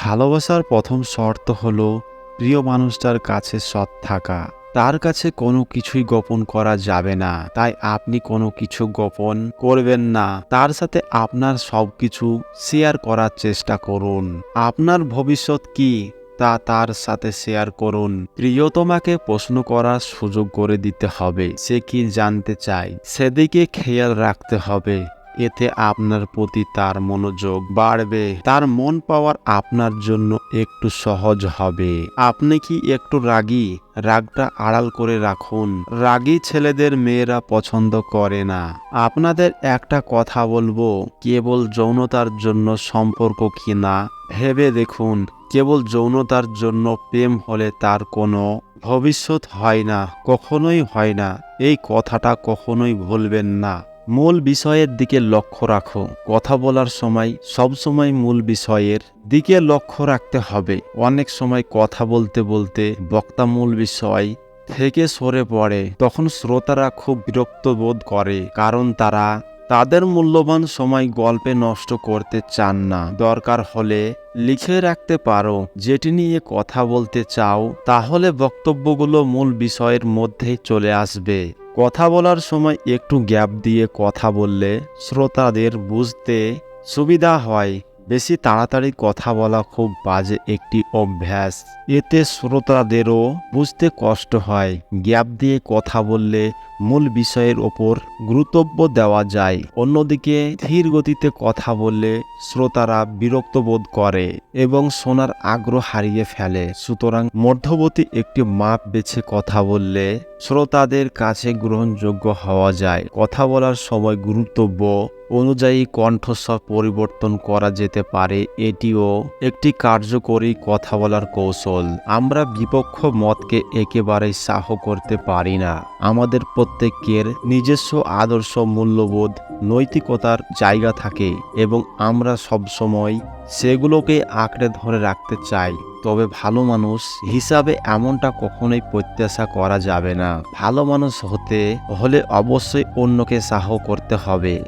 ভালোবাসার প্রথম শর্ত হলো প্রিয় মানুষটার কাছে সৎ থাকা। তার কাছে কোনো কিছুই গোপন করা যাবে না, তাই আপনি কোনো কিছু গোপন করবেন না। তার সাথে আপনার সব কিছু শেয়ার করার চেষ্টা করুন। আপনার ভবিষ্যৎ কি? তা তার সাথে শেয়ার করুন। প্রিয়তমাকে প্রশ্ন করার সুযোগ করে দিতে হবে, সে কি জানতে চায়? সেদিকে খেয়াল রাখতে হবে। এতে আপনার প্রতি তার মনোযোগ বাড়বে। তার মন পাওয়ার আপনার জন্য একটু সহজ হবে। আপনি কি একটু রাগী? রাগটা আড়াল করে রাখুন। রাগী ছেলেদের মেয়েরা পছন্দ করে না। আপনাদের একটা কথা বলব, কেবল যৌনতার জন্য সম্পর্ক কি না? ভেবে দেখুন, কেবল যৌনতার জন্য প্রেম হলে তার কোনো ভবিষ্যৎ হয় না, কখনোই হয় না। এই কথাটা কখনোই ভুলবেন না। মূল বিষয়ের দিকে লক্ষ্য রাখো। কথা বলার সময়, সব সময় মূল বিষয়ের দিকে লক্ষ্য রাখতে হবে। অনেক সময় কথা বলতে বলতে বক্তা মূল বিষয় থেকে সরে পড়ে। তখন শ্রোতারা খুব বিরক্ত বোধ করে, কারণ তারা তাদের মূল্যবান সময় গল্পে নষ্ট করতে চান না। দরকার হলে লিখে রাখতে পারো। যেটি নিয়ে কথা বলতে চাও, তাহলে বক্তব্যগুলো মূল বিষয়ের মধ্যেই চলে আসবে। কথা বলার সময় একটু গ্যাপ দিয়ে কথা বললে শ্রোতাদের বুঝতে সুবিধা হয়। বেশি তাড়াতাড়ি কথা বলা খুব বাজে একটি অভ্যাস। এতে শ্রোতাদেরও বুঝতে কষ্ট হয়। গ্যাপ দিয়ে কথা বললে মূল বিষয়ের ওপর গুরুত্ব দেওয়া যায়। অন্যদিকে ধীর গতিতে কথা বললে শ্রোতারা বিরক্ত বোধ করে এবং শোনার আগ্রহ হারিয়ে ফেলে। সুতরাং মধ্যবর্তী একটি মাপ বেছে কথা বললে শ্রোতাদের কাছে গ্রহণযোগ্য হওয়া যায়। কথা বলার সময় গুরুত্বব্য অনুযায়ী কণ্ঠস্বর পরিবর্তন করা যেতে পারে। এটিও একটি কার্যকরী কথা বলার কৌশল। আমরা বিপক্ষ মতকে একেবারেই সাহ করতে পারি না। আমাদের প্রত্যেকের নিজস্ব আদর্শ মূল্যবোধ, নৈতিকতার জায়গা থাকে এবং আমরা সবসময় সেগুলোকে আঁকড়ে ধরে রাখতে চাই। তবে ভালো মানুষ হিসাবে এমনটা কখনোই প্রত্যাশা করা যাবে না। ভালো মানুষ হতে হলে অবশ্যই অন্যকে সাহ করতে হবে।